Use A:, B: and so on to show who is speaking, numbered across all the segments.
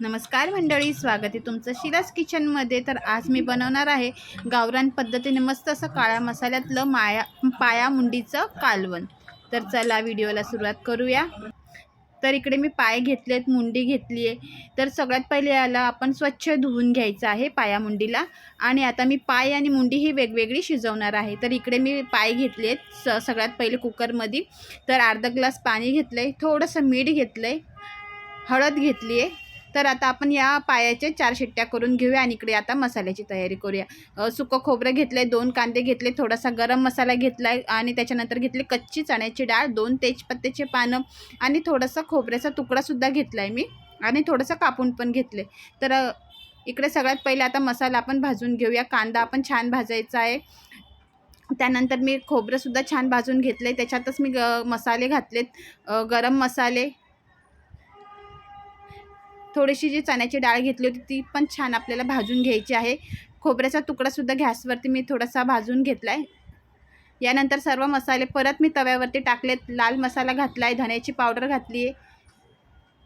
A: नमस्कार मंडळी स्वागत आहे तुमचं शिलास किचनमध्ये. तर आज मी बनवणार आहे गावरान पद्धतीने मस्त असं काळ्या मसाल्यातलं माया पाया मुंडीचं कालवण. तर चला व्हिडिओला सुरुवात करूया. तर इकडे मी पाय घेतलेत मुंडी घेतली आहे. तर सगळ्यात पहिले याला आपण स्वच्छ धुवून घ्यायचं आहे पाया मुंडीला. आणि आता मी पाय आणि मुंडी ही वेगवेगळी शिजवणार आहे. तर इकडे मी पाय घेतले आहेत स सगळ्यात पहिले कुकरमध्ये. तर अर्धा ग्लास पाणी घेतलं आहे थोडंसं मीठ घेतलं आहे हळद घेतली आहे. तर आता आपण या पायाचे चार शिट्ट्या करून घेऊया आणि इकडे आता मसाल्याची तयारी करूया. सुकं खोबरं घेतलं आहे दोन कांदे घेतले थोडासा गरम मसाला घेतला आहे आणि त्याच्यानंतर घेतली कच्ची चण्याची डाळ दोन तेजपत्त्याचे पानं आणि थोडासा खोबऱ्याचा तुकडासुद्धा घेतला आहे मी आणि थोडंसं कापून पण घेतले तर इकडे सगळ्यात पहिले आता मसाला आपण भाजून घेऊया. कांदा आपण छान भाजायचा आहे. त्यानंतर मी खोबरंसुद्धा छान भाजून घेतलं आहे त्याच्यातच मी ग मसाले घातलेत. गरम मसाले थोडीशी जी चण्याची डाळ घेतली होती ती पण छान आपल्याला भाजून घ्यायची आहे. खोबऱ्याचा तुकडासुद्धा गॅसवरती मी थोडासा भाजून घेतला आहे यानंतर सर्व मसाले परत मी तव्यावरती टाकलेत. लाल मसाला घातला आहे धण्याची पावडर घातली आहे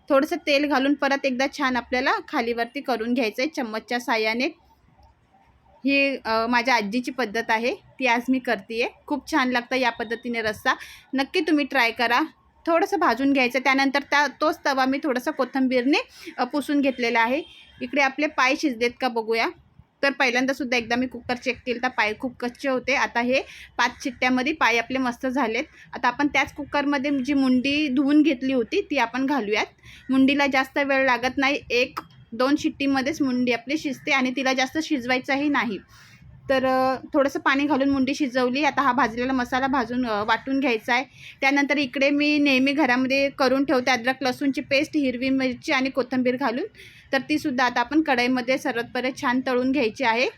A: थोडंसं तेल घालून परत एकदा छान आपल्याला खालीवरती करून घ्यायचं आहे चम्मचच्या साह्याने. ही माझ्या आजीची पद्धत आहे. ती आज मी करते आहे खूप छान लागतं या पद्धतीने रस्सा. नक्की तुम्ही ट्राय करा. थोडंसं भाजून घ्यायचं. त्यानंतर त्या तोच तवा मी थोडंसं कोथिंबीरने पुसून घेतलेला आहे. इकडे आपले पाय शिजलेत का बघूया. तर पहिल्यांदासुद्धा एकदा मी कुकर चेक केलं तर पाय खूप कच्चे होते. आता हे पाच शिट्ट्यामध्ये पाय आपले मस्त झालेत. आता आपण त्याच कुकरमध्ये जी मुंडी धुवून घेतली होती ती आपण घालूयात. मुंडीला जास्त वेळ लागत नाही. एक दोन शिट्टीमध्येच मुंडी आपली शिजते आणि तिला जास्त शिजवायचंही नाही. तर थोडंसं पाणी घालून मुंडी शिजवली. आता हा भाजलेला मसाला भाजून वाटून घ्यायचा आहे. त्यानंतर इकडे मी नेहमी घरामध्ये करून ठेवते अद्रक लसूणची पेस्ट हिरवी मिरची आणि कोथिंबीर घालून. तर तीसुद्धा आता आपण कढईमध्ये सर्वात छान तळून घ्यायची आहे.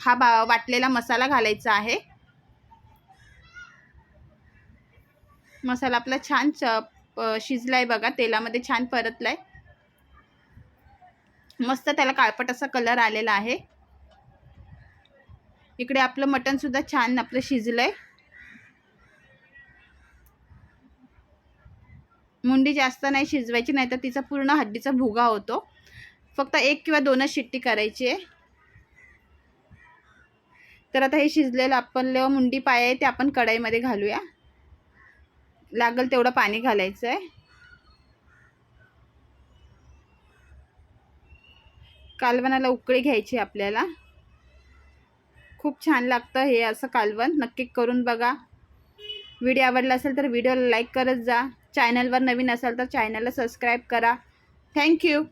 A: हा बा वाटलेला मसाला घालायचा आहे. मसाला आपला छान च शिजला आहे बघा. तेलामध्ये छान परतला आहे मस्त त्याला काळपट असा कलर आलेला आहे. इकडे आपलं मटण सुद्धा छान आपलं शिजलंय. मुंडी जास्त नाही शिजवायची नाही तर तिचा पूर्ण हड्डीचा भुगा होतो. फक्त एक किंवा दोनच शिट्टी करायची आहे. तर आता हे शिजलेलं आपण मुंडी पाय आहे ते आपण कढाईमध्ये घालूया. लागल तेवढं पाणी घालायचं आहे कालवणाला उकळी घ्यायची आपल्याला. खूप छान लागतं हे असं कालवण. नक्की करून बघा. व्हिडिओ आवडला असेल तर व्हिडिओला लाईक करत जा. चॅनलवर नवीन असाल तर चॅनलला सबस्क्राईब करा. थँक्यू